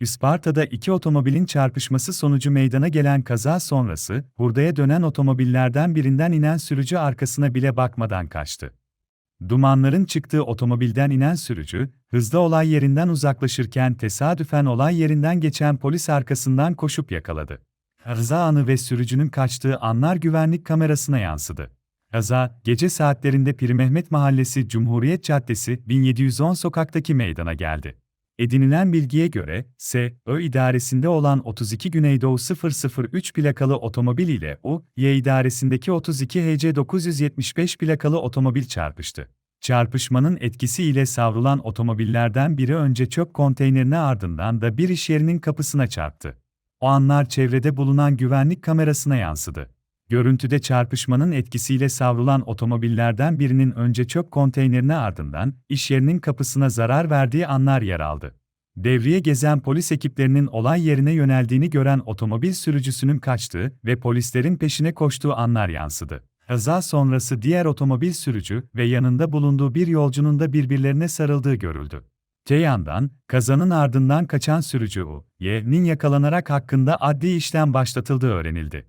Isparta'da iki otomobilin çarpışması sonucu meydana gelen kaza sonrası, hurdaya dönen otomobillerden birinden inen sürücü arkasına bile bakmadan kaçtı. Dumanların çıktığı otomobilden inen sürücü, hızla olay yerinden uzaklaşırken tesadüfen olay yerinden geçen polis arkasından koşup yakaladı. Kaza anı ve sürücünün kaçtığı anlar güvenlik kamerasına yansıdı. Kaza, gece saatlerinde Piri Mehmet Mahallesi Cumhuriyet Caddesi 1710 sokaktaki meydana geldi. Edinilen bilgiye göre, S, Ö idaresinde olan 32 Güneydoğu 003 plakalı otomobil ile U, Y idaresindeki 32 HC 975 plakalı otomobil çarpıştı. Çarpışmanın etkisiyle savrulan otomobillerden biri önce çöp konteynerine ardından da bir iş yerinin kapısına çarptı. O anlar çevrede bulunan güvenlik kamerasına yansıdı. Görüntüde çarpışmanın etkisiyle savrulan otomobillerden birinin önce çöp konteynerine ardından iş yerinin kapısına zarar verdiği anlar yer aldı. Devriye gezen polis ekiplerinin olay yerine yöneldiğini gören otomobil sürücüsünün kaçtığı ve polislerin peşine koştuğu anlar yansıdı. Kaza sonrası diğer otomobil sürücü ve yanında bulunduğu bir yolcunun da birbirlerine sarıldığı görüldü. Te yandan, kazanın ardından kaçan sürücü U, Y'nin yakalanarak hakkında adli işlem başlatıldığı öğrenildi.